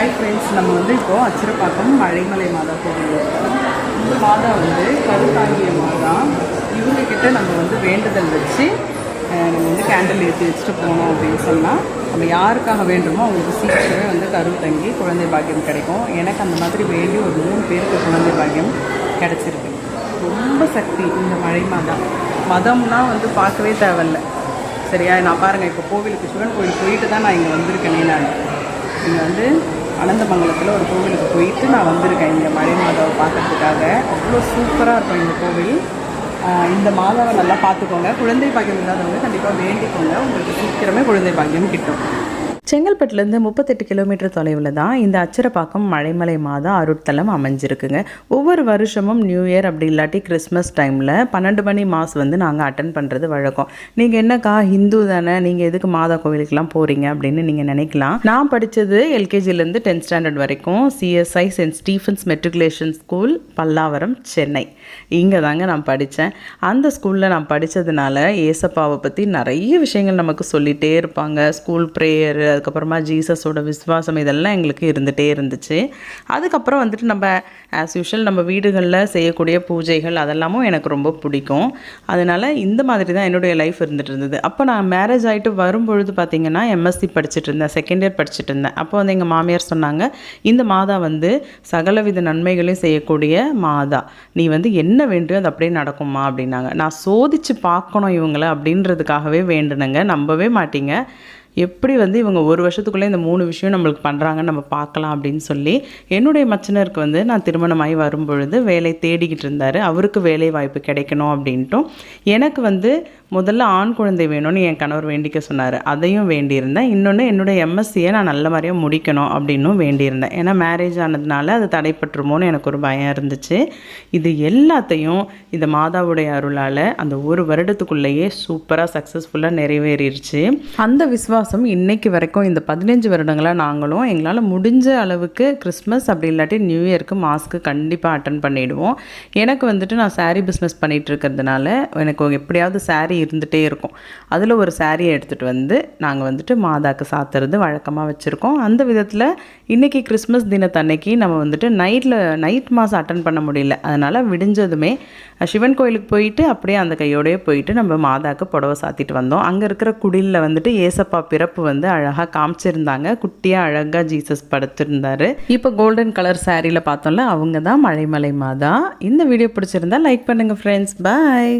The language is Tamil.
ஹாய் ஃப்ரெண்ட்ஸ் நம்ம வந்து இப்போது அச்சிரப்பாக்கம் மழைமலை மாதா கோவில் இந்த மாதா வந்து கருத்தாங்கிய மாதா. இவங்கக்கிட்ட நம்ம வந்து வேண்டுதல் வச்சு நம்ம வந்து கேண்டில் ஏற்றி வச்சுட்டு போனோம் அப்படின்னு சொன்னால் நம்ம யாருக்காக வேண்டுமோ அவங்களுக்கு சீக்கிரமே வந்து கரு தங்கி குழந்தை பாக்கியம் கிடைக்கும். எனக்கு அந்த மாதிரி வேண்டி ஒரு மூணு பேருக்கு குழந்தை பாக்கியம் கிடச்சிருக்கு. ரொம்ப சக்தி இந்த மழை மாதா. மதம்னா வந்து பார்க்கவே தேவையில்ல. சரியா? நான் பாருங்கள் இப்போ கோவிலுக்கு சிவன் கோவில் போயிட்டு தான் நான் இங்கே வந்திருக்கேனே நான். இங்கே வந்து அனந்தமங்கலத்தில் ஒரு கோவிலுக்கு போயிட்டு நான் வந்திருக்கேன். இந்த மழை மாதாவை பார்க்கறதுக்காக. அவ்வளோ சூப்பராக இருக்கும் இந்த கோவில். இந்த மாதாவை நல்லா பார்த்துக்கோங்க. குழந்தை பாக்கியம் இல்லாதவங்க கண்டிப்பாக வேண்டிக்கோங்க. உங்களுக்கு சீக்கிரமே குழந்தை பாக்கியம் கிட்டும். செங்கல்பட்டுலேருந்து முப்பத்தெட்டு கிலோமீட்டர் தொலைவில் தான் இந்த அச்சரப்பாக்கம் மழைமலை மாதா அருட்தலம் அமைஞ்சிருக்குங்க. ஒவ்வொரு வருஷமும் நியூ இயர் அப்படி இல்லாட்டி கிறிஸ்மஸ் டைமில் பன்னெண்டு மணி மாஸ் வந்து நாங்கள் அட்டன் பண்ணுறது வழக்கம். நீங்கள் என்னக்கா ஹிந்து தானே நீங்கள் எதுக்கு மாதா கோவிலுக்கெல்லாம் போகிறீங்க அப்படின்னு நீங்கள் நினைக்கலாம். நான் படித்தது எல்கேஜிலேருந்து டென்த் ஸ்டாண்டர்ட் வரைக்கும் CSI saint Stephen's matriculation school Pallavaram Chennai. இங்கே தாங்க நான் படித்தேன் அந்த ஸ்கூலில் நான் படித்ததுனால ஏசப்பாவை பற்றி நிறைய விஷயங்கள் நமக்கு சொல்லிகிட்டே இருப்பாங்க. ஸ்கூல் ப்ரேயரு அதுக்கப்புறமா ஜீசஸோட விஸ்வாசம் இதெல்லாம் எங்களுக்கு இருந்துகிட்டே இருந்துச்சு. அதுக்கப்புறம் வந்துட்டு நம்ம ஆஸ் யூஷுவல் நம்ம வீடுகளில் செய்யக்கூடிய பூஜைகள் அதெல்லாமும் எனக்கு ரொம்ப பிடிக்கும். அதனால் இந்த மாதிரி தான் என்னுடைய லைஃப் இருந்துட்டு இருந்தது. அப்போ நான் மேரேஜ் ஆகிட்டு வரும்பொழுது பார்த்திங்கன்னா எம்எஸ்சி படிச்சுட்டு இருந்தேன் செகண்ட் இயர் படிச்சுட்டு இருந்தேன். அப்போ வந்து எங்கள் மாமியார் சொன்னாங்க இந்த மாதா வந்து சகலவித நன்மைகளையும் செய்யக்கூடிய மாதா. நீ வந்து என்ன வேண்டியோ அது அப்படியே நடக்குமா அப்படின்னாங்க. நான் சோதிச்சு பார்க்கணும் இவங்களை அப்படின்றதுக்காகவே வேண்டுனங்க. நம்பவே மாட்டீங்க. எப்படி வந்து இவங்க ஒரு வருஷத்துக்குள்ளே இந்த மூணு விஷயம் நம்மளுக்கு பண்ணுறாங்கன்னு நம்ம பார்க்கலாம் அப்படின்னு சொல்லி என்னுடைய மச்சினருக்கு வந்து நான் திருமணமாகி வரும்பொழுது வேலை தேடிக்கிட்டு இருந்தார். அவருக்கு வேலை வாய்ப்பு கிடைக்கணும் அப்படின்ட்டும். எனக்கு வந்து முதல்ல ஆண் குழந்தை வேணும்னு என் கணவர் வேண்டிக்க சொன்னார். அதையும் வேண்டியிருந்தேன். இன்னொன்று என்னுடைய எம்எஸ்சியை நான் நல்ல மாதிரியாக முடிக்கணும் அப்படின்னும் வேண்டியிருந்தேன். ஏன்னா மேரேஜ் ஆனதுனால அது தடைப்பட்டுருமோன்னு எனக்கு ஒரு பயம் இருந்துச்சு. இது எல்லாத்தையும் இந்த மாதாவுடைய அருளால் அந்த ஒரு வருடத்துக்குள்ளேயே சூப்பராக சக்ஸஸ்ஃபுல்லாக நிறைவேறிடுச்சு அந்த விசுவாசம் இன்னைக்கு வரைக்கும் இந்த பதினஞ்சு வருடங்களாக நாங்களும் எங்களால் முடிஞ்ச அளவுக்கு கிறிஸ்மஸ் அப்படி இல்லாட்டி நியூ இயர்க்கு மாஸ்க்கு கண்டிப்பாக அட்டன் பண்ணிவிடுவோம் எனக்கு வந்துட்டு நான் சாரீ பிஸ்னஸ் பண்ணிகிட்டு இருக்கிறதுனால எனக்கு எப்படியாவது சாரீ இருந்துகிட்டே இருக்கும். அதில் ஒரு சாரியை எடுத்துகிட்டு வந்து நாங்கள் வந்துட்டு மாதாக்கு சாத்துறது வழக்கமாக வச்சுருக்கோம். அந்த விதத்தில் இன்றைக்கி கிறிஸ்மஸ் தினத்தன்னைக்கு நம்ம வந்துட்டு நைட்டில் நைட் மாதம் அட்டன் பண்ண முடியல. அதனால் விடிஞ்சதுமே சிவன் கோயிலுக்கு போயிட்டு அப்படியே அந்த கையோடயே போயிட்டு நம்ம மாதாக்கு புடவை சாத்திட்டு வந்தோம். அங்கே இருக்கிற குடிலில் வந்துட்டு ஏசப்பா பிறப்பு வந்து அழகாக காமிச்சிருந்தாங்க. குட்டியாக அழகாக ஜீசஸ் படுத்திருந்தார். இப்போ கோல்டன் கலர் சாரியில் பார்த்தோம்ல அவங்க தான் மழைமலை மாதா. இந்த வீடியோ பிடிச்சிருந்தா லைக் பண்ணுங்கள் ஃப்ரெண்ட்ஸ் பாய்